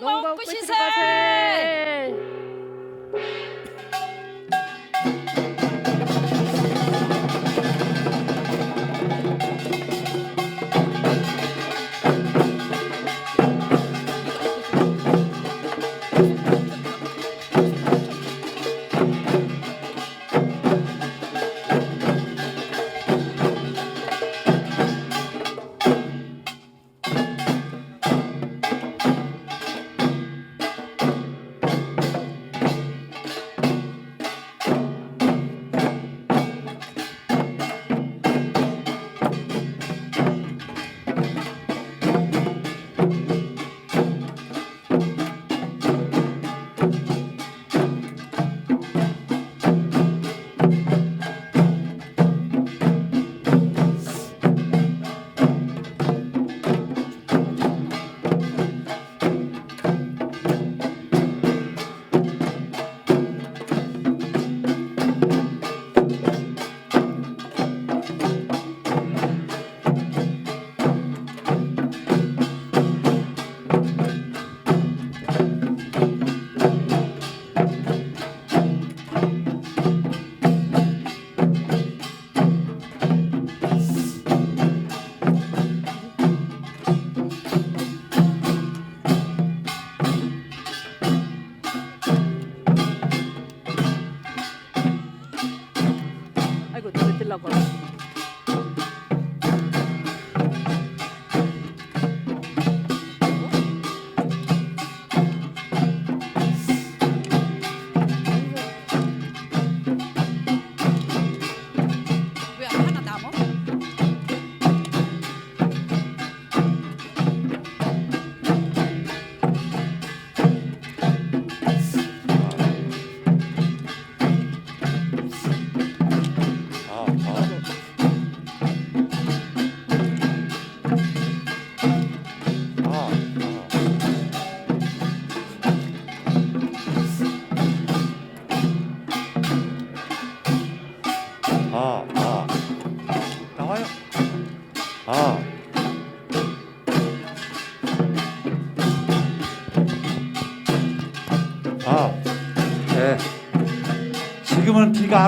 농 먹고 시세. 아이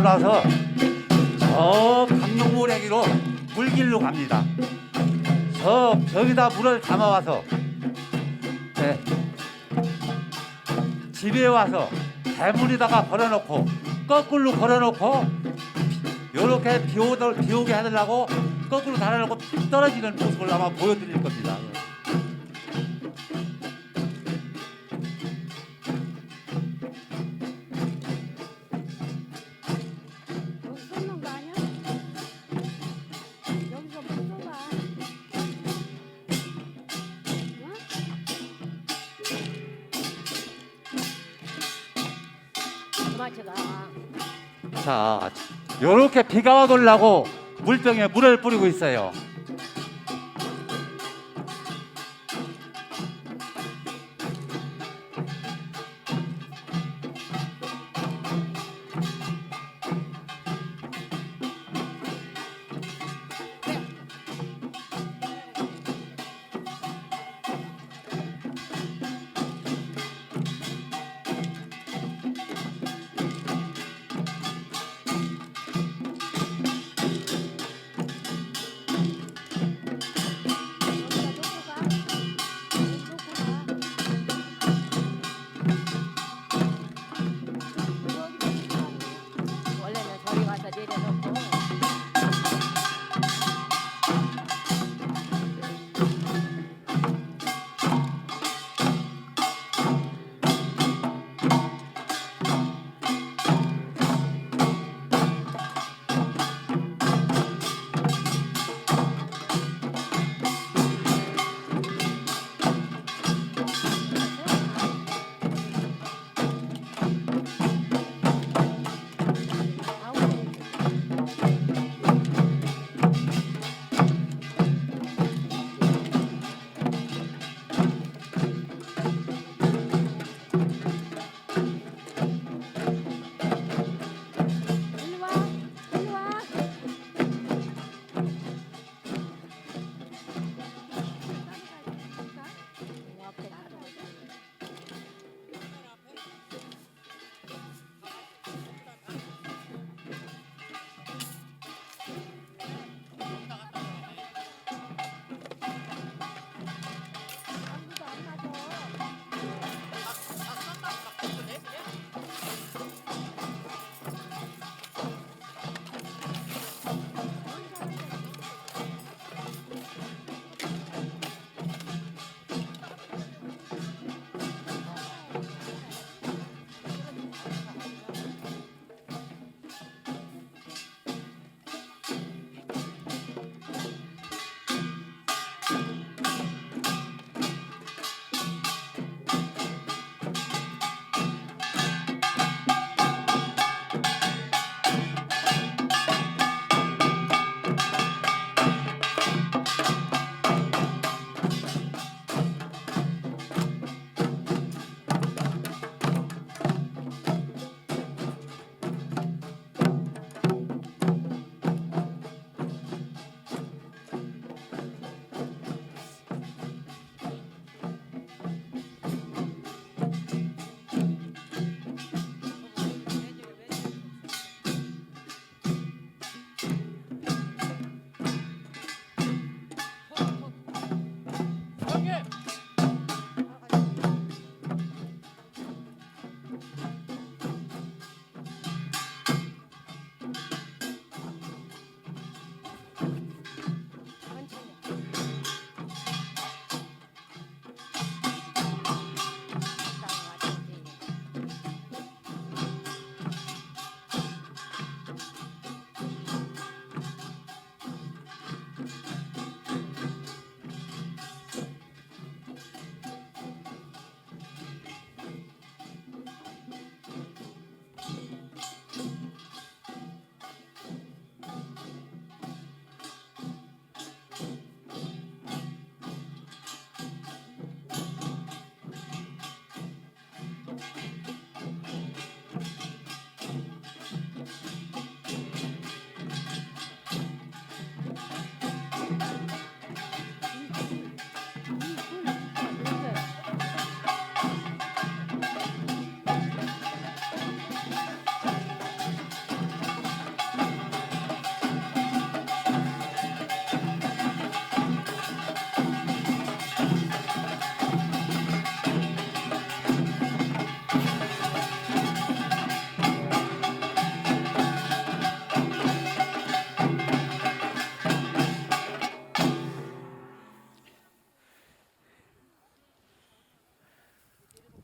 와서 저 강릉모래기로 물길로 갑니다. 저 벽에다 물을 담아와서 네. 집에 와서 대문에다가 걸어놓고 거꾸로 걸어놓고 이렇게 비, 오더, 비 오게 하려고 거꾸로 달아놓고 떨어지는 모습을 아마 보여드릴 겁니다. 자, 이렇게 비가 와돌라고 물병에 물을 뿌리고 있어요.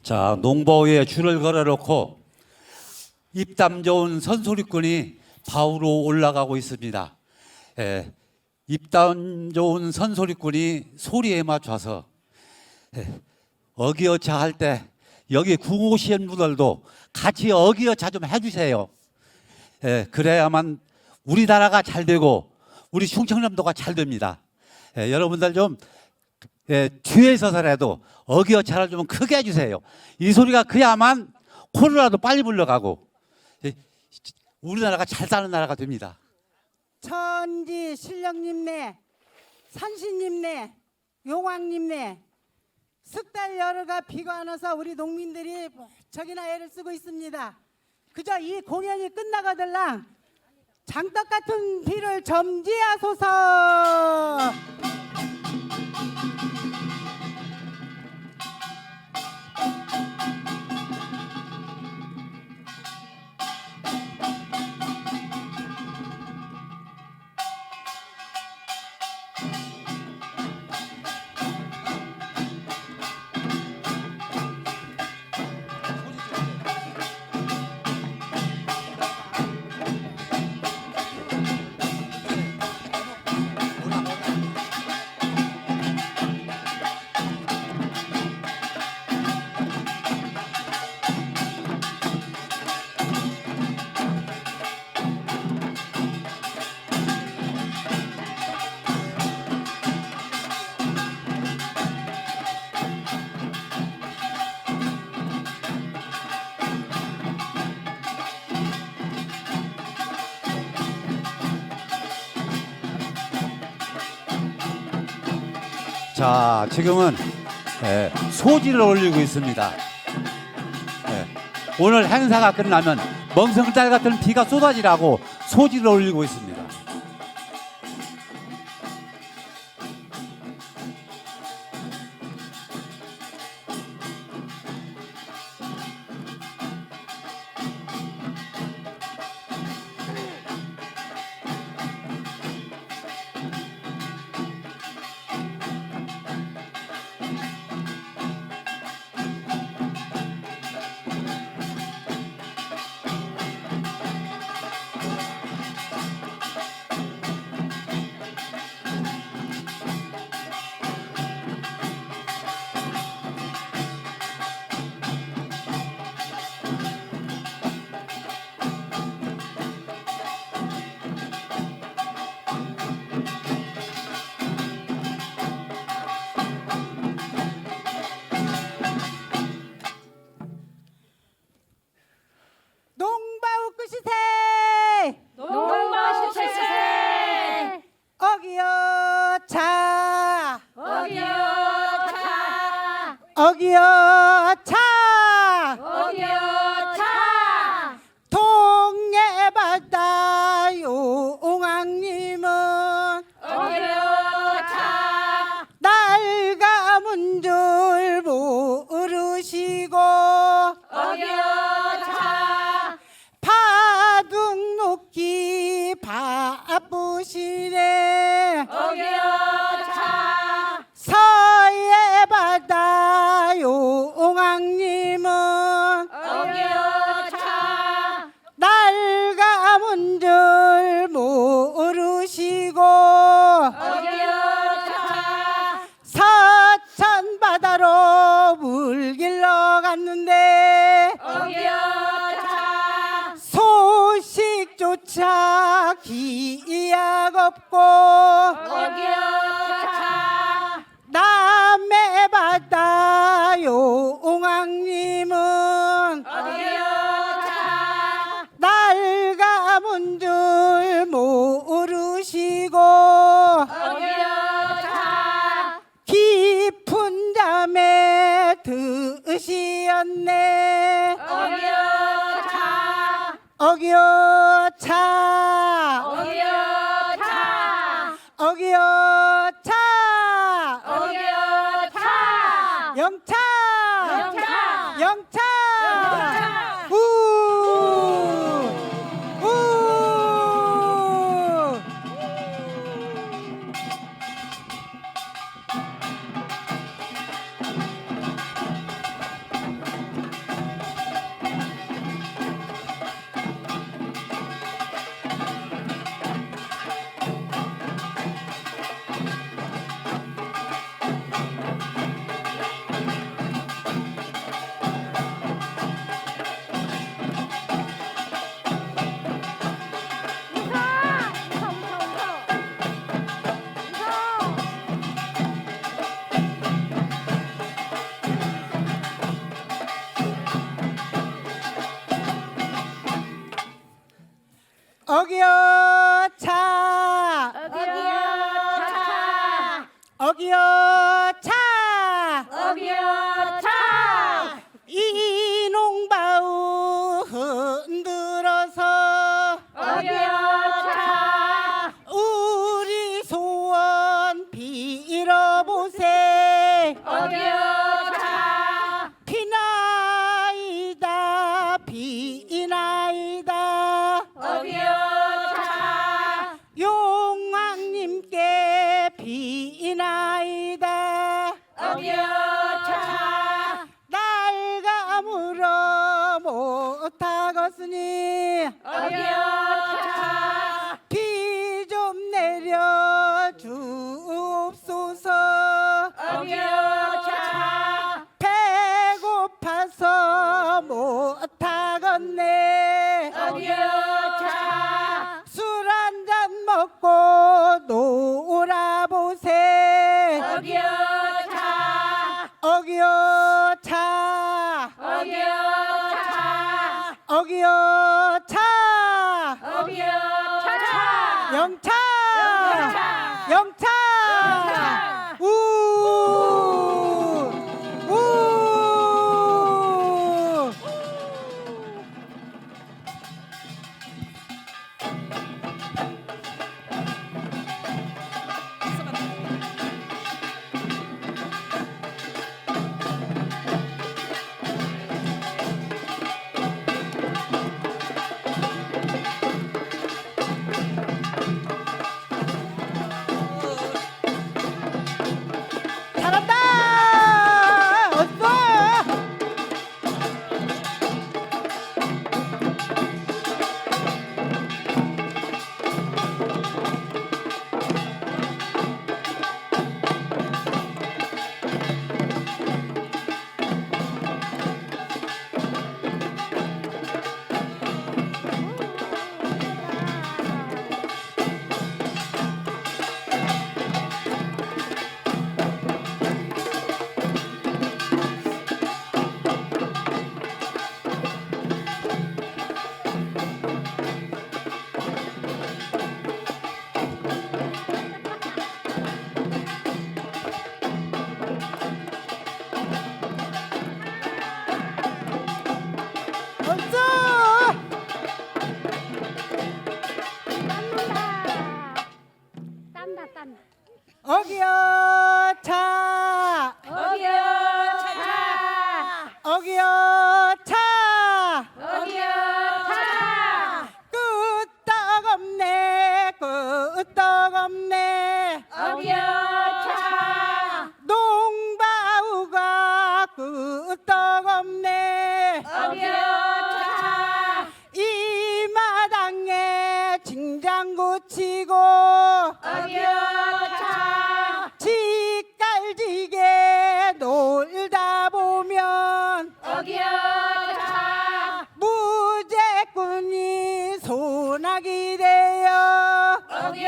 자, 농보에 줄을 걸어놓고 입담 좋은 선소리꾼이 바우로 올라가고 있습니다. 예, 입담 좋은 선소리꾼이 소리에 맞춰서 예, 어기어차 할 때 여기 궁오시는 분들도 같이 어기어차 좀 해주세요. 예, 그래야만 우리나라가 잘 되고 우리 충청남도가 잘 됩니다. 예, 여러분들 좀 예, 뒤에 서서라도 어기어 차를 좀 크게 해주세요. 이 소리가 그야만 코로나도 빨리 물러가고 예, 우리나라가 잘 사는 나라가 됩니다. 천지 신령님네 산신님네 용왕님네 석달 여름가 비가 안 와서 우리 농민들이 저기나 애를 쓰고 있습니다. 그저 이 공연이 끝나가들랑 장떡 같은 비를 점지하소서. 자, 지금은 예, 소지를 올리고 있습니다. 예, 오늘 행사가 끝나면 멍성달 같은 비가 쏟아지라고 소지를 올리고 있습니다. 바쁘시네. 어기 차 기약 없고 어기여 차. 남해 바다 용왕님은. 어기여 차. 낡아문 줄 모르시고 어기여 차. 깊은 잠에 드시었네. 어기여 차. 어기여 차어 기 차 소나기 되어 어기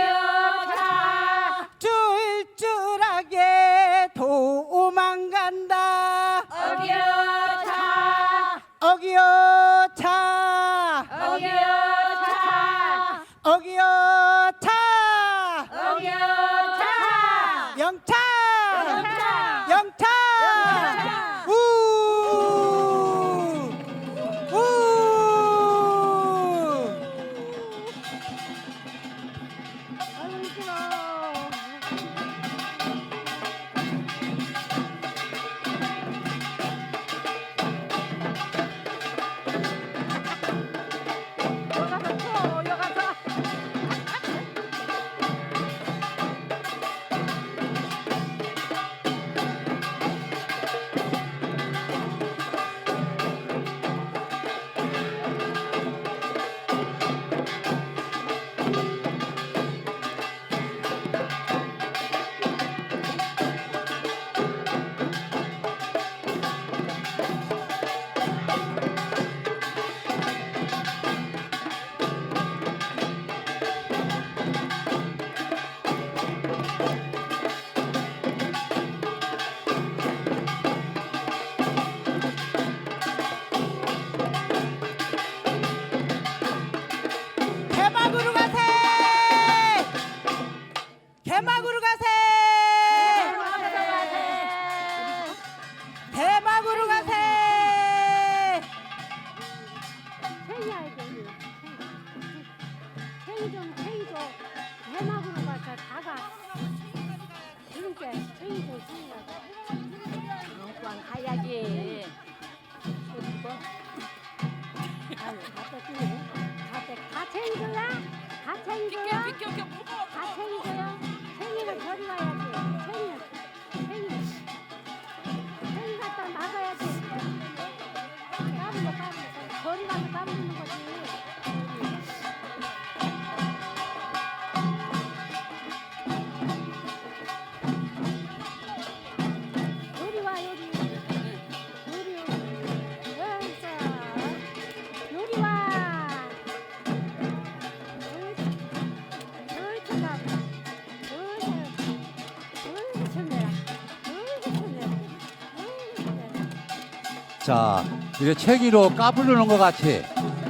자, 이게 채기로 까부르는 것 같이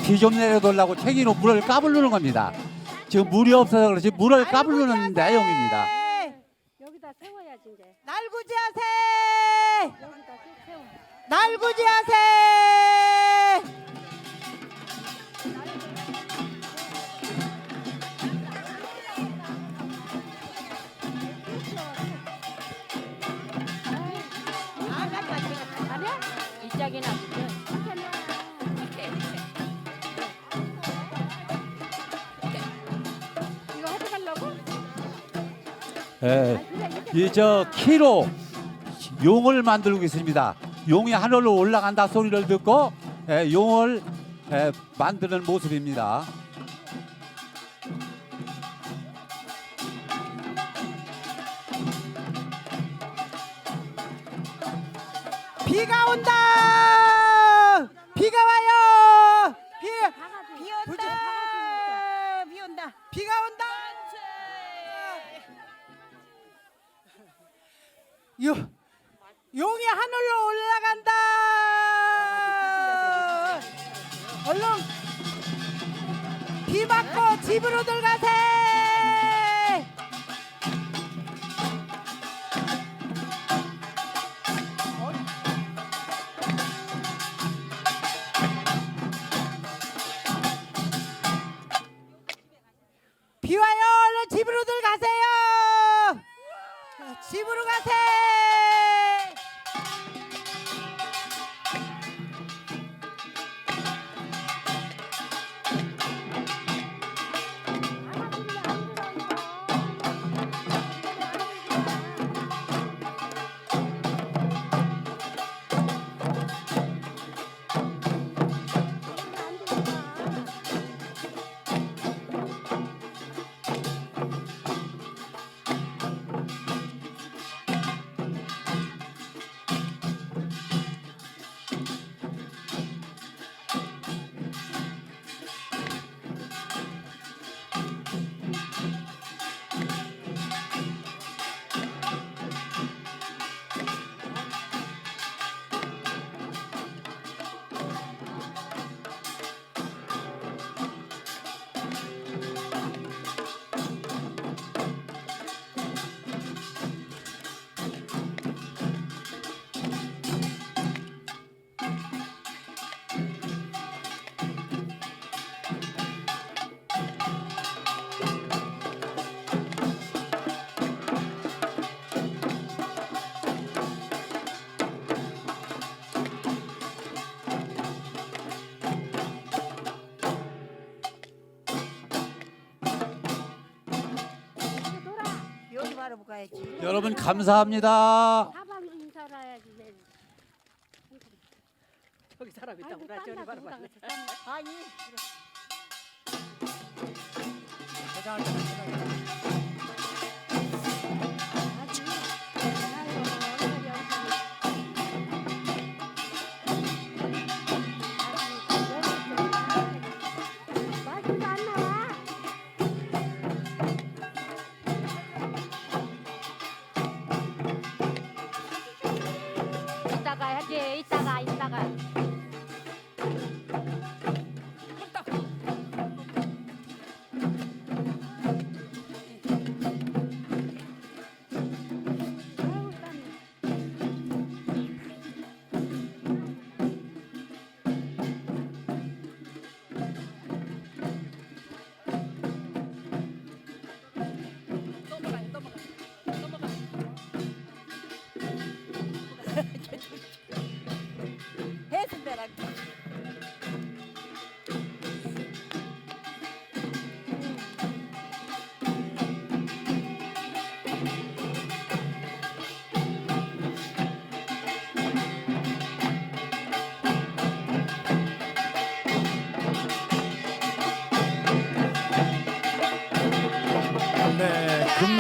비 좀 내려달라고 채기로 물을 까부르는 겁니다. 지금 물이 없어서 그렇지 물을 까부르는 내용입니다. 여기다 세워야지 이제. 날구지하세 여기다 쭉 세워. 날구지하세 이거 해가려고? 예, 그래 이렇게 이저 키로 용을 만들고 있습니다. 용이 하늘로 올라간다 소리를 듣고 예, 용을 예, 만드는 모습입니다. 비가 온다 비가 와요 비, 바가지. 비 온다 비 온다 비가 온다 요, 용이 하늘로 올라간다. 얼른 비 맞고 집으로 들어가 여러분 감사합니다. 사방. 저기 사람 아이고, 딴다, 누가 그랬어, 딴다. 아니 아직.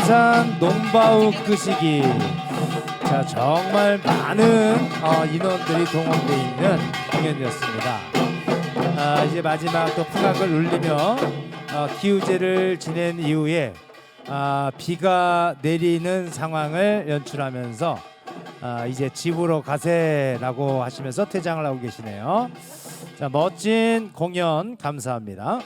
금산 농바우 끄시기. 자 정말 많은 어, 인원들이 동원돼 있는 공연이었습니다. 아, 이제 마지막 또 풍악을 울리며 어, 기우제를 지낸 이후에 아, 비가 내리는 상황을 연출하면서 아, 이제 집으로 가세라고 하시면서 퇴장을 하고 계시네요. 자 멋진 공연 감사합니다.